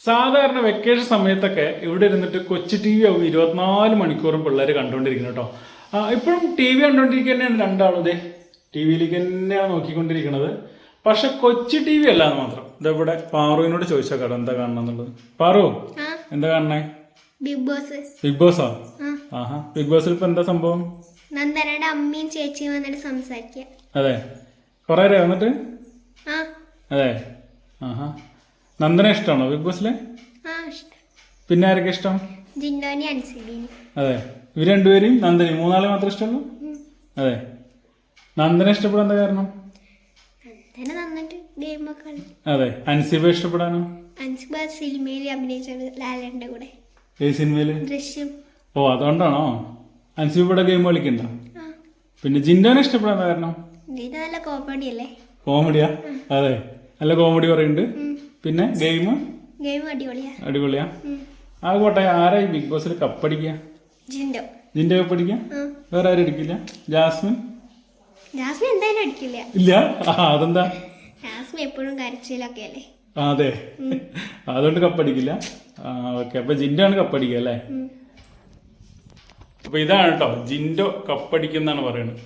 സാധാരണ വെക്കേഷൻ സമയത്തൊക്കെ ഇവിടെ ഇരുന്നിട്ട് കൊച്ചു ടി വി ആവും ഇരുപത്തിനാല് മണിക്കൂറും പിള്ളേർ കണ്ടുകൊണ്ടിരിക്കുന്നു കേട്ടോ ഇപ്പോഴും ടി വി കണ്ടുകൊണ്ടിരിക്കുക തന്നെയാണ് രണ്ടാളും ഇതേ ടി വിയിലേക്ക് തന്നെയാണ് നോക്കിക്കൊണ്ടിരിക്കുന്നത് പക്ഷെ കൊച്ചു ടി വി അല്ലാതെ മാത്രം. ഇതെവിടെ പാറുവിനോട് ചോദിച്ചാൽ കേട്ടോ എന്താ കാണണം എന്നുള്ളത്. പാറു എന്താ കാണണേ? ബിഗ് ബോസ് ബിഗ് ബോസാ ആ? ആഹാ. ബിഗ് ബോസിൽ ഇപ്പൊ എന്താ സംഭവം? നന്ദനയുടെ അമ്മയും ചേച്ചിയും വന്നിട്ട് സംസാരിക്കുക അതെ. കൊറേ വന്നിട്ട് അതെ. ആഹാ. നന്ദന ഇഷ്ടമാണോ ബിഗ് ബോസിലെ? പിന്നെ ആരൊക്കെ ഇഷ്ടം? അതെ. ഇവർ രണ്ടുപേരും നന്ദനി. മൂന്നാളെ മാത്രം ഇഷ്ടമുള്ളൂ? അതെ. നന്ദനെ ഇഷ്ടപ്പെടാൻ എന്താ കാരണം? അതെ. അൻസിബ ഇഷ്ടപ്പെടാനോ? അൻസിബ സിനിമയിൽ അഭിനയിച്ചത് ലാലന്റെ കൂടെ. ഏത് സിനിമയിൽ? ദൃശ്യം. ഓ അതുകൊണ്ടാണോ? അൻസിബ ഇവിടെ ഗെയിം കളിക്കണ്ട. പിന്നെ ജിൻഡോനെ ഇഷ്ടപ്പെടാൻ കാരണം? കോമഡിയാ? അതെ. നല്ല കോമഡി പറയുന്നുണ്ട്. പിന്നെ ഗെയിം ഗെയിം അടിപൊളിയാ. അടിപൊളിയാ. ആ കോട്ടെ ആരായി ബിഗ് ബോസിൽ കപ്പടിക്കുക ജിൻഡോ. ജിൻഡോ കപ്പടിക്കുക അടിക്ക വേറെ ആരും അടിക്കില്ല? ജാസ്മിൻ? ജാസ്മിൻ എന്തായാലും അടിക്കില്ല. ഇല്ല? അതെന്താ? ജാസ്മിൻ എപ്പോഴും കരച്ചിലൊക്കെ അല്ലേ? അതെ. അതുകൊണ്ട് കപ്പടിക്കില്ല ഓക്കെ അപ്പൊ ജിൻഡോ ആണ് കപ്പടിക്കുക അല്ലേ. അപ്പൊ ഇതാണ് കേട്ടോ ജിൻഡോ കപ്പടിക്കുന്നാണ് പറയുന്നത്.